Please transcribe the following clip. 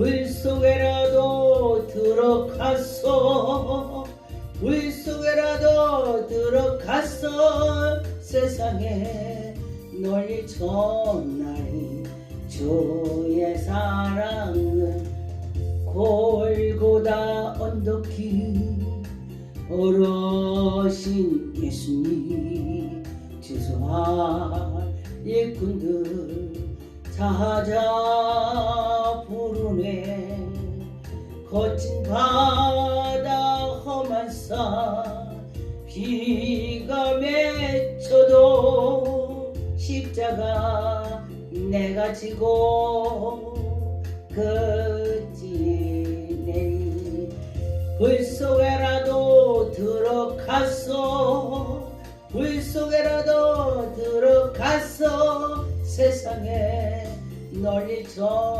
불 속에라도 들어갔어. 불 속에라도 들어갔어. 세상에 널 전하니 주의 사랑은 골고다 언덕이 어르신 예수님 죄송한 일꾼들 찾아 거친 바다 험한 산 비가 맺혀도 십자가 내가 지고 그지네. 불 속에라도 들어갔어 불 속에라도 들어갔어 세상에 널리 전